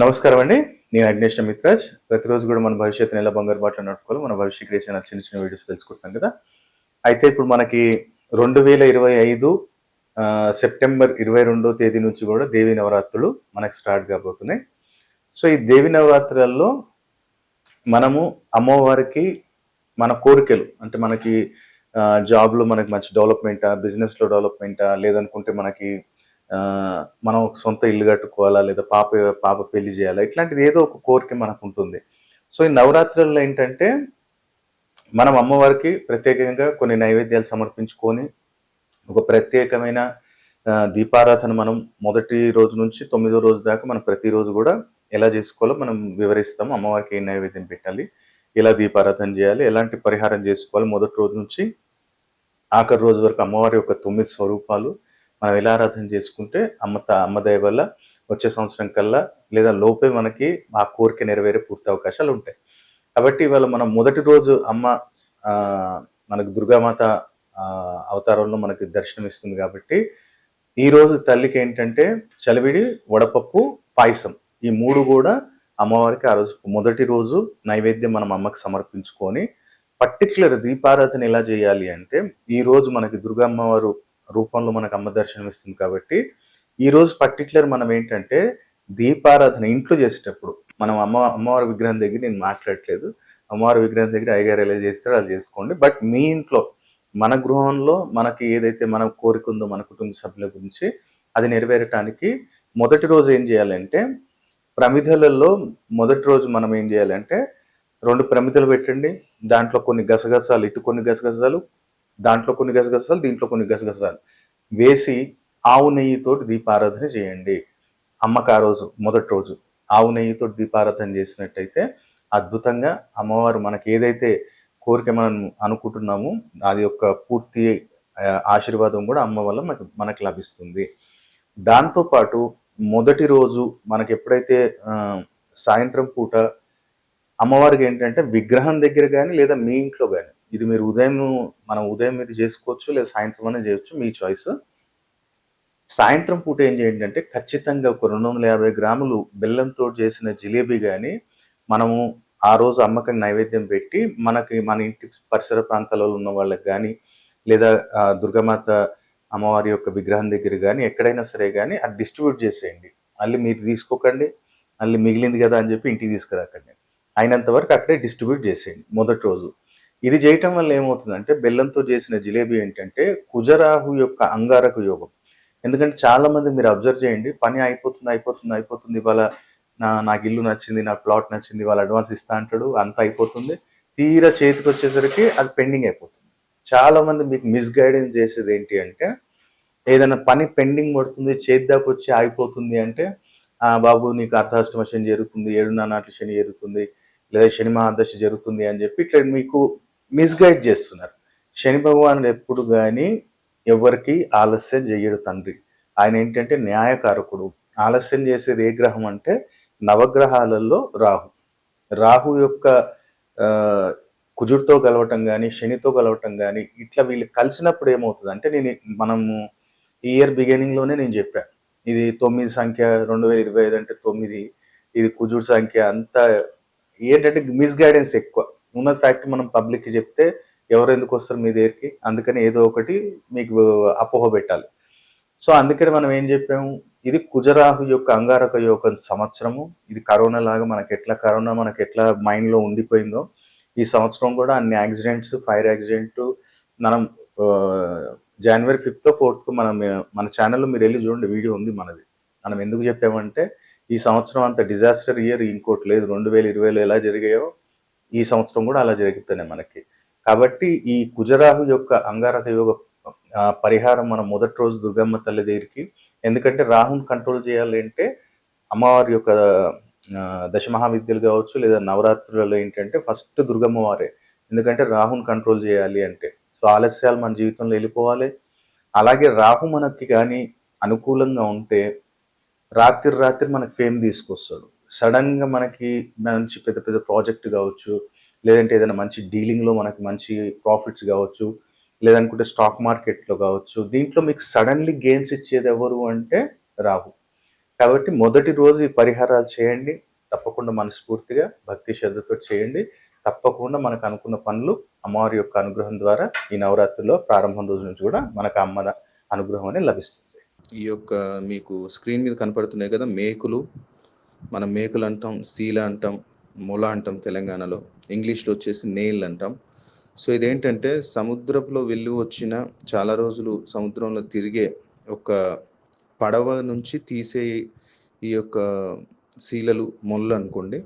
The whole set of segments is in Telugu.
నమస్కారం అండి నేను అగ్నేష్ మిత్రాజ్ ప్రతిరోజు కూడా మన భవిష్యత్తు నెల బంగారు బాటలు నడుపుకోవాలి. మన భవిష్య క్రియేషన్ చిన్న చిన్న వీడియోస్ తెలుసుకుంటాం కదా. అయితే ఇప్పుడు మనకి రెండు వేల ఇరవై ఐదు సెప్టెంబర్ ఇరవై రెండో తేదీ నుంచి కూడా దేవి నవరాత్రులు మనకు స్టార్ట్ కాబోతున్నాయి. సో ఈ దేవి నవరాత్రులలో మనము అమ్మవారికి మన కోరికలు అంటే మనకి జాబ్లో మనకి మంచి డెవలప్మెంటా బిజినెస్లో డెవలప్మెంటా లేదనుకుంటే మనకి మనం ఒక సొంత ఇల్లు కట్టుకోవాలా లేదా పాప పాప పెళ్ళి చేయాలా? ఇట్లాంటిది ఏదో ఒక కోరిక మనకు ఉంటుంది సో ఈ నవరాత్రుల్లో ఏంటంటే మనం అమ్మవారికి ప్రత్యేకంగా కొన్ని నైవేద్యాలు సమర్పించుకొని ఒక ప్రత్యేకమైన దీపారాధన మనం మొదటి రోజు నుంచి తొమ్మిదో రోజు దాకా మనం ప్రతిరోజు కూడా ఎలా చేసుకోవాలో మనం వివరిస్తాము. అమ్మవారికి ఏ నైవేద్యం పెట్టాలి ఎలా దీపారాధన చేయాలి ఎలాంటి పరిహారం చేసుకోవాలి. మొదటి రోజు నుంచి ఆఖరి రోజు వరకు అమ్మవారి యొక్క తొమ్మిది స్వరూపాలు మనం ఎలా ఆరాధన చేసుకుంటే అమ్మ త- అమ్మ దయ వల్ల వచ్చే సంవత్సరం కల్లా లేదా లోపే మనకి ఆ కోరిక నెరవేరే పూర్తి అవకాశాలు ఉంటాయి. కాబట్టి ఇవాళ మనం మొదటి రోజు అమ్మ మనకు దుర్గామాత అవతారంలో మనకి దర్శనం ఇస్తుంది కాబట్టి ఈ రోజు తల్లికి ఏంటంటే చలివిడి వడపప్పు పాయసం ఈ మూడు కూడా అమ్మవారికి ఆ రోజు మొదటి రోజు నైవేద్యం మనం అమ్మకి సమర్పించుకొని పర్టికులర్ దీపారాధన ఎలా చేయాలి అంటే ఈ రోజు మనకి దుర్గా అమ్మవారు రూపంలో మనకు అమ్మ దర్శనం ఇస్తుంది కాబట్టి ఈరోజు పర్టికులర్ మనం ఏంటంటే దీపారాధన ఇంట్లో చేసేటప్పుడు. మనం అమ్మ అమ్మవారి విగ్రహం దగ్గర నేను మాట్లాడట్లేదు. అమ్మవారి విగ్రహం దగ్గర అయ్యగారు ఎలా చేస్తారో అది చేసుకోండి. బట్ మీ ఇంట్లో మన గృహంలో మనకి ఏదైతే మన కోరిక ఉందో మన కుటుంబ సభ్యుల గురించి అది నెరవేరటానికి మొదటి రోజు ఏం చేయాలంటే ప్రమిదలలో మొదటి రోజు మనం ఏం చేయాలంటే రెండు ప్రమిదలు పెట్టండి. దాంట్లో కొన్ని గసగసాలు ఇటు కొన్ని గసగసాలు దాంట్లో కొన్ని గసగసాలు దీంట్లో కొన్ని గసగసాలు. వేసి ఆవు నెయ్యితోటి దీపారాధన చేయండి. అమ్మకి ఆ రోజు మొదటి రోజు ఆవు నెయ్యితో దీపారాధన చేసినట్టయితే అద్భుతంగా అమ్మవారు మనకి ఏదైతే కోరిక మనం అనుకుంటున్నామో అది యొక్క పూర్తి ఆశీర్వాదం కూడా అమ్మ వల్ల మనకు మనకు లభిస్తుంది. దాంతోపాటు మొదటి రోజు మనకి ఎప్పుడైతే సాయంత్రం పూట అమ్మవారికి ఏంటంటే విగ్రహం దగ్గర కానీ లేదా మీ ఇంట్లో కానీ ఇది మీరు ఉదయం మనం ఉదయం ఇది చేసుకోవచ్చు లేదా సాయంత్రం అనేది చేయొచ్చు మీ చాయిస్ సాయంత్రం పూట ఏం చేయండి అంటే ఖచ్చితంగా ఒక రెండు వందల యాభై గ్రాములు బెల్లంతో చేసిన జిలేబీ కానీ మనము ఆ రోజు అమ్మకం నైవేద్యం పెట్టి మనకి మన ఇంటి పరిసర ప్రాంతాలలో ఉన్న వాళ్ళకి కానీ లేదా దుర్గమాత దుర్గామాత అమ్మవారి యొక్క విగ్రహం దగ్గర కానీ ఎక్కడైనా సరే కానీ అది డిస్ట్రిబ్యూట్ చేసేయండి. మళ్ళీ మీరు తీసుకోకండి మళ్ళీ మిగిలింది కదా అని చెప్పి ఇంటికి తీసుకురాకండి. అయినంత వరకు అక్కడే డిస్ట్రిబ్యూట్ చేసేయండి మొదటి రోజు. ఇది చేయటం వల్ల ఏమవుతుందంటే బెల్లంతో చేసిన జిలేబీ ఏంటంటే కుజరాహు యొక్క అంగారక యోగం. ఎందుకంటే చాలా మంది మీరు అబ్జర్వ్ చేయండి పని అయిపోతుంది అయిపోతుంది అయిపోతుంది ఇవాళ నా నాకు ఇల్లు నచ్చింది నా ప్లాట్ నచ్చింది వాళ్ళ అడ్వాన్స్ ఇస్తా అంటాడు అంత అయిపోతుంది. తీరా చేతికి వచ్చేసరికి అది పెండింగ్ అయిపోతుంది. చాలా మంది మీకు మిస్గైడెన్స్ చేసేది ఏంటి అంటే ఏదైనా పని పెండింగ్ పడుతుంది చేతి దాకా వచ్చి ఆగిపోతుంది అంటే బాబు నీకు అర్ధాష్టమ శని జరుగుతుంది ఏడున్నర నాటి శని జరుగుతుంది లేదా శని మహాదశ జరుగుతుంది అని చెప్పి ఇట్లా మీకు మిస్గైడ్ చేస్తున్నారు. శని భగవానుడు ఎప్పుడు కానీ ఎవరికి ఆలస్యం చేయడు తండ్రి. ఆయన ఏంటంటే న్యాయకారకుడు. ఆలస్యం చేసేది ఏ గ్రహం అంటే నవగ్రహాలలో రాహు. రాహు యొక్క కుజుడితో కలవటం కానీ శనితో కలవటం కానీ ఇట్లా వీళ్ళు కలిసినప్పుడు ఏమవుతుంది అంటే నేను మనము ఈ ఇయర్ బిగినింగ్లోనే నేను చెప్పాను ఇది తొమ్మిది సంఖ్య రెండు వేల ఇరవై ఐదు అంటే తొమ్మిది. ఇది కుజుడు సంఖ్య అంతా ఏంటంటే మిస్గైడెన్స్ ఎక్కువ. ఉన్న ఫ్యాక్ట్ మనం పబ్లిక్కి చెప్తే ఎవరు ఎందుకు వస్తారు మీ దగ్గరికి? అందుకని ఏదో ఒకటి మీకు అపోహ పెట్టాలి. సో అందుకని మనం ఏం చెప్పాము? ఇది కుజరాహు యొక్క అంగారక యొక్క సంవత్సరము. ఇది కరోనా లాగా మనకి ఎట్లా కరోనా మనకి ఎట్లా మైండ్లో ఉండిపోయిందో ఈ సంవత్సరం కూడా అన్ని యాక్సిడెంట్స్ ఫైర్ యాక్సిడెంట్ మనం జనవరి ఫిఫ్త్ ఫోర్త్ మనం మన ఛానల్లో మీరు వెళ్ళి చూడండి వీడియో ఉంది మనది. మనం ఎందుకు చెప్పామంటే ఈ సంవత్సరం అంత డిజాస్టర్ ఇయర్ ఇంకోటి లేదు. రెండు వేల ఇరవైలో ఎలా జరిగాయో ఈ సంవత్సరం కూడా అలా జరుగుతున్నాయి మనకి. కాబట్టి ఈ కుజరాహు యొక్క అంగారక యోగ పరిహారం మనం మొదటి రోజు దుర్గమ్మ తల్లి దగ్గరికి. ఎందుకంటే రాహుని కంట్రోల్ చేయాలి అంటే అమ్మవారి యొక్క దశమహావిద్యలు కావచ్చు లేదా నవరాత్రులలో ఏంటంటే ఫస్ట్ దుర్గమ్మ వారే. ఎందుకంటే రాహుని కంట్రోల్ చేయాలి అంటే సో ఆలస్యాలు మన జీవితంలో వెళ్ళిపోవాలి. అలాగే రాహు మనకి కానీ అనుకూలంగా ఉంటే రాత్రి రాత్రి మనకి ఫేమ్ తీసుకొస్తాడు. సడన్గా మనకి మంచి పెద్ద పెద్ద ప్రాజెక్ట్ కావచ్చు లేదంటే ఏదైనా మంచి డీలింగ్లో మనకి మంచి ప్రాఫిట్స్ కావచ్చు లేదనుకుంటే స్టాక్ మార్కెట్లో కావచ్చు దీంట్లో మీకు సడన్లీ గెయిన్స్ ఇచ్చేది ఎవరు అంటే రాహు. కాబట్టి మొదటి రోజు ఈ పరిహారాలు చేయండి తప్పకుండా మనస్ఫూర్తిగా భక్తి శ్రద్ధతో చేయండి తప్పకుండా మనకు అనుకున్న పనులు అమ్మవారి యొక్క అనుగ్రహం ద్వారా ఈ నవరాత్రిలో ప్రారంభం రోజు నుంచి కూడా మనకు అమ్మ అనుగ్రహం అనేది లభిస్తుంది. ఈ యొక్క మీకు స్క్రీన్ మీద కనపడుతున్నాయి కదా మేకులు మనం మేకులు అంటాం సీల అంటాం మొల అంటాం తెలంగాణలో. ఇంగ్లీష్లో వచ్చేసి నేల్ అంటాం. సో ఇదేంటంటే సముద్రంలో వెళ్ళి వచ్చిన చాలా రోజులు సముద్రంలో తిరిగే ఒక పడవ నుంచి తీసే ఈ యొక్క శీలలు మొల్ల అనుకోండి.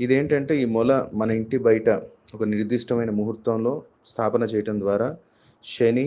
ఇదేంటంటే ఈ మొల మన ఇంటి బయట ఒక నిర్దిష్టమైన ముహూర్తంలో స్థాపన చేయటం ద్వారా శని